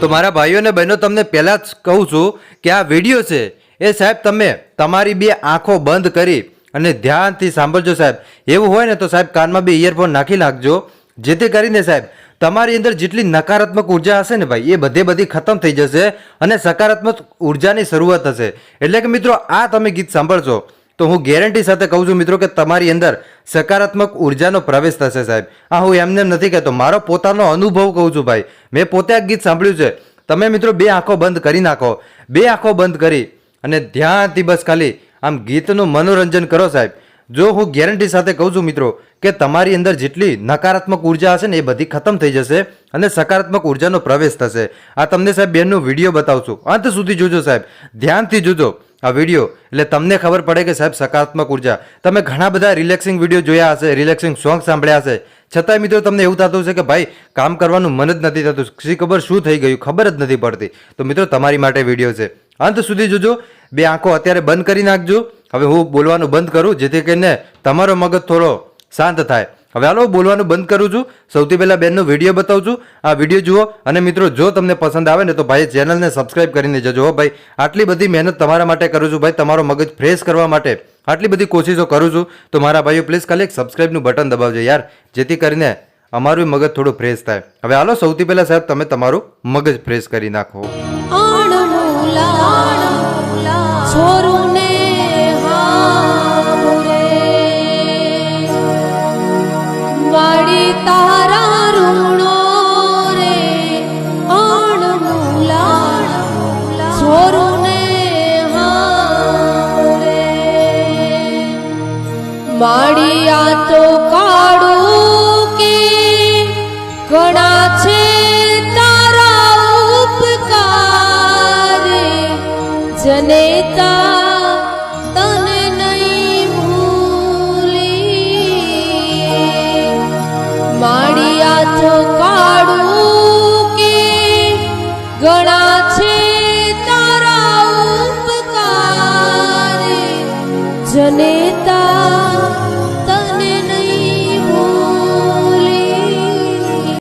તો મારા ભાઈઓ અને બહેનો, તમને પહેલાં જ કહું છું કે આ વીડિયો છે, એ સાહેબ, તમે તમારી બે આંખો બંધ કરી અને ધ્યાનથી સાંભળજો સાહેબ. એવું હોય ને તો સાહેબ કાનમાં બે ઇયરફોન નાખી નાખજો. જેથી કરીને સાહેબ, તમારી અંદર જેટલી નકારાત્મક ઊર્જા હશે ને ભાઈ, એ બધે બધી ખતમ થઈ જશે અને સકારાત્મક ઉર્જાની શરૂઆત થશે એટલે કે મિત્રો, આ તમે ગીત સાંભળશો, તો હું ગેરંટી સાથે કહું છું મિત્રો કે તમારી અંદર સકારાત્મક ઉર્જાનો પ્રવેશ થશે સાહેબ. આ હું એમને એમ નથી કહેતો, મારો પોતાનો અનુભવ કહું છું ભાઈ. મેં પોતે આ ગીત સાંભળ્યું છે. તમે મિત્રો બે આંખો બંધ કરી નાખો. બે આંખો બંધ કરી અને ધ્યાનથી બસ ખાલી આમ ગીતનું મનોરંજન કરો સાહેબ. જો હું ગેરંટી સાથે કહું છું મિત્રો કે તમારી અંદર જેટલી નકારાત્મક ઊર્જા હશે ને એ બધી ખતમ થઈ જશે અને સકારાત્મક ઉર્જાનો પ્રવેશ થશે. આ તમને સાહેબ બેનનો વીડિયો છું અંત સુધી જોજો સાહેબ. ધ્યાનથી જોજો આ વીડિયો. એટલે તમને ખબર પડે કે સાહેબ સકારાત્મક ઊર્જા. તમે ઘણા બધા રિલેક્સિંગ વીડિયો જોયા હશે, રિલેક્સિંગ સોંગ સાંભળ્યા હશે. છતાંય મિત્રો તમને એવું થતું છે કે ભાઈ, કામ કરવાનું મન જ નથી થતું. શી ખબર શું થઈ ગયું? ખબર જ નથી પડતી. તો મિત્રો તમારી માટે વીડિયો છે. અંત સુધી જોજો. બે આંખો અત્યારે બંધ કરી નાખજો. હવે હું બોલવાનું બંધ કરું, જેથી કરીને તમારો મગજ થોડો શાંત થાય. હવે હાલો બોલવાનું બંધ કરું છું. સૌથી પહેલાં બેનનો વીડિયો બતાવું છું. આ વીડિયો જુઓ અને મિત્રો, જો તમને પસંદ આવે ને, તો ભાઈ ચેનલને સબસ્ક્રાઇબ કરીને જજો હો. ભાઈ, આટલી બધી મહેનત તમારા માટે કરું છું. ભાઈ, તમારો મગજ ફ્રેશ કરવા માટે આટલી બધી કોશિશો કરું છું. તો મારા ભાઈઓ, પ્લીઝ ખાલી એક સબસ્ક્રાઇબનું બટન દબાવજો યાર, જેથી કરીને અમારું મગજ થોડું ફ્રેશ થાય. હવે હાલો, સૌથી પહેલાં સાહેબ, તમે તમારું મગજ ફ્રેશ કરી નાખો. માડી તો કાળું કે ઘણા માડી આ તો